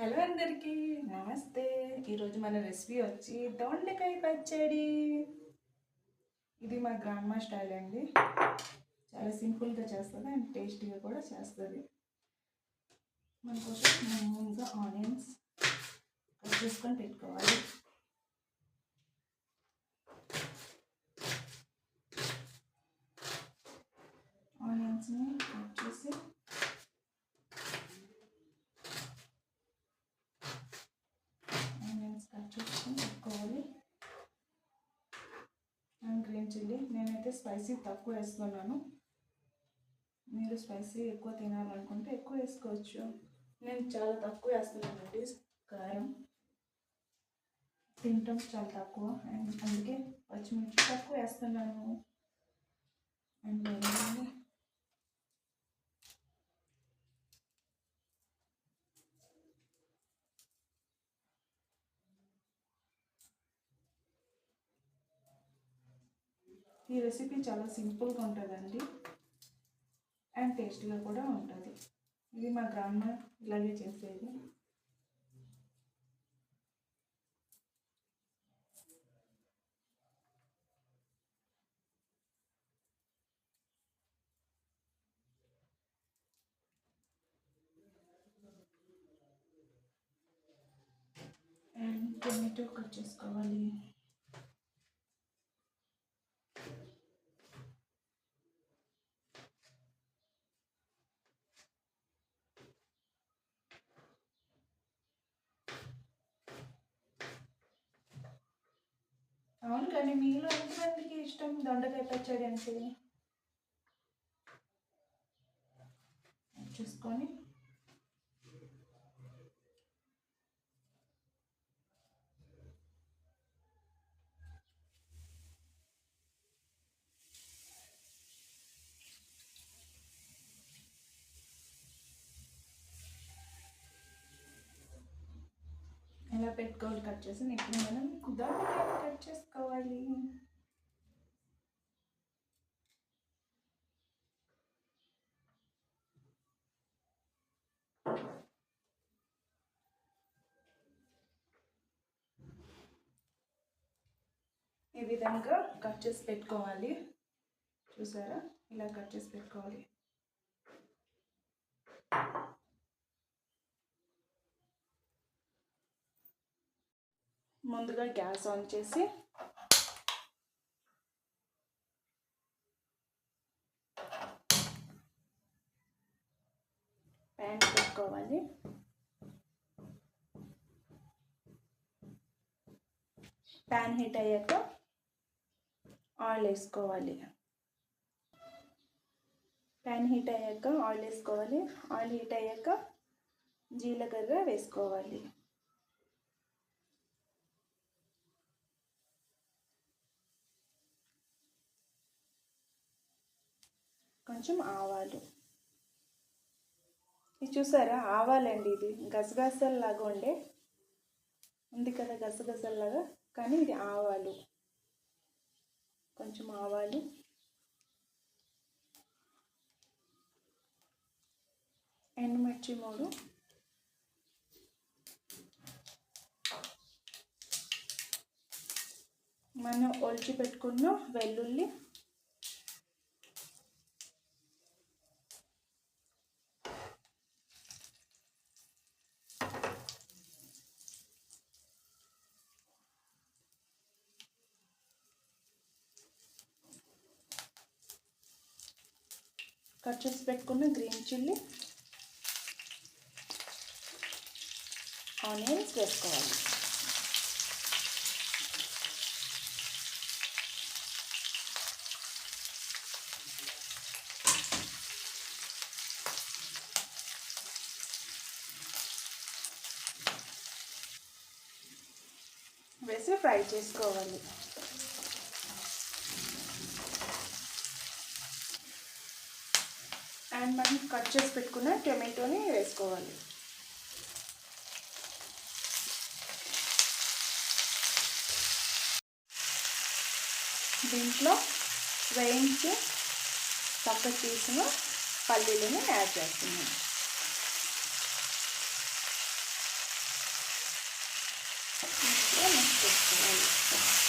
Hello అందరికీ నమస్తే. ఈరోజు మన రెసిపీ వచ్చి దొండకాయ పచ్చడి. ఇది మా గ్రాండ్మా స్టైల్ అండి. చాలా సింపుల్గా చేస్తుంది అండ్ టేస్టీగా కూడా చేస్తుంది. మన కోసం ముందుగా ఆనియన్స్ కట్ చేసుకొని పెట్టుకోవాలి ఆనియన్స్ని కట్ చేసి ఆనియన్స్ కట్ చేసుకొని పెట్టుకోవాలి అండ్ గ్రీన్ చిల్లీ నేనైతే స్పైసీ తక్కువ వేస్తున్నాను మీరు స్పైసీ ఎక్కువ తినాలనుకుంటే ఎక్కువ వేసుకోవచ్చు. నేను చాలా తక్కువ వేస్తున్నానండి కారం. తింటాం చాలా తక్కువ. అండ్ అందుకే పచ్చిమిర్చి తక్కువ వేస్తున్నాను. అండ్ ఈ రెసిపీ చాలా సింపుల్గా ఉంటుందండి. అండ్ టేస్టీగా కూడా ఉంటుంది. ఇది మా గ్రామ ఇలాగే చేసేది. అండ్ టొమాటో కట్ చేసుకోవాలి. అవును కానీ మీలో ఎంతమందికి ఇష్టం దొండకాయ పచ్చడి అంటే? చూసుకొని. పెట్టుకోవాలి కట్ చేసి ఇప్పుడు మనం దొండకాయ కట్ చేసుకోవాలి? ఈ విధంగా కట్ చేసి పెట్టుకోవాలి. చూసారా? ఇలా కట్ చేసి పెట్టుకోవాలి. ముందుగా గ్యాస్ ఆన్ చేసి ప్యాన్ పెట్టుకోవాలి. ప్యాన్ హీట్ అయ్యాక ఆయిల్ వేసుకోవాలి. ప్యాన్ హీట్ అయ్యాక ఆయిల్ వేసుకోవాలి. ఆయిల్ హీట్ అయ్యాక జీలకర్ర వేసుకోవాలి. కొంచెం ఆవాలు. ఇది చూసారా? ఆవాలండి ఇది. గసగసల్లాగా ఉండే. ఉంది కదా గసగసల్లాగా? కానీ ఇది ఆవాలు. కొంచెం ఆవాలు. ఎండుమిర్చి మూడు. మనం ఒలిచి పెట్టుకున్న వెల్లుల్లి కట్ చేసి పెట్టుకున్న గ్రీన్ చిల్లీ ఆనియన్స్ వేసుకోవాలి. వేసి ఫ్రై చేసుకోవాలి. అండ్ మనం కట్ చేసి పెట్టుకున్న టొమాటోని వేసుకోవాలి దీంట్లో వేయించి పక్క తీసిన పల్లీలను యాడ్ చేస్తున్నాను you.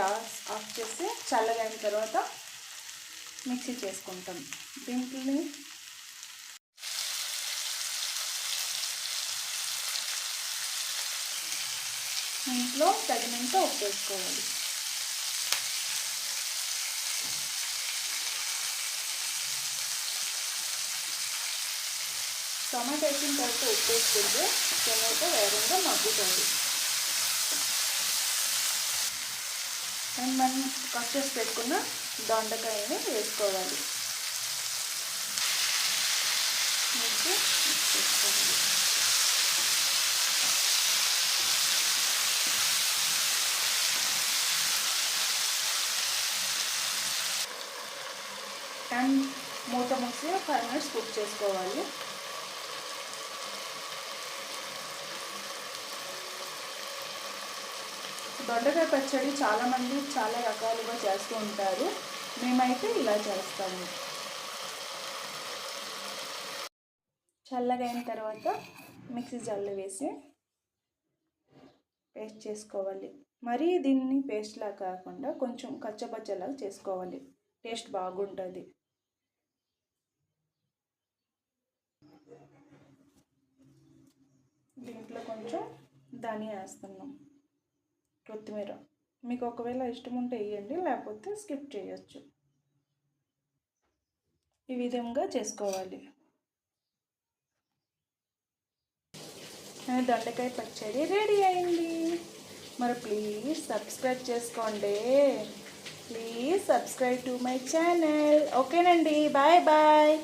గ్యాస్ ఆఫ్ చేసి చల్లగైన తర్వాత మిక్సీ చేసుకుంటాం. దీంట్లో ఇంట్లో తగినంత ఉప్పు వేసుకోవాలి. టమాటా వేసిన తర్వాత ఉప్పు వేసుకుంటే టమాటో వేరంగా మగ్గుతుంది. అండ్ మనం కట్ చేసి పెట్టుకున్న దొండకాయని వేసుకోవాలి. చేసుకోవాలి అండ్ మూత మూసి ఫైవ్ మినిట్స్ కుక్ చేసుకోవాలి. దొండకాయ పచ్చడి చాలామంది చాలా రకాలుగా చేస్తూ ఉంటారు. మేమైతే ఇలా చేస్తాము. చల్లగా అయిన తర్వాత మిక్సీ జల్లు వేసి పేస్ట్ చేసుకోవాలి. మరీ దీన్ని పేస్ట్లా కాకుండా కొంచెం కచ్చపచ్చలా చేసుకోవాలి. టేస్ట్ బాగుంటుంది. దీంట్లో కొంచెం ధనియా వేస్తున్నాం. కొత్తిమీర. మీకు ఒకవేళ ఇష్టం ఉంటే వేయండి లేకపోతే స్కిప్ చేయొచ్చు. ఈ విధంగా చేసుకోవాలి. దొండకాయ పచ్చడి రెడీ అయింది. మరి ప్లీజ్ సబ్స్క్రైబ్ చేసుకోండి. Please subscribe to my channel. ఓకేనండి బాయ్ బాయ్.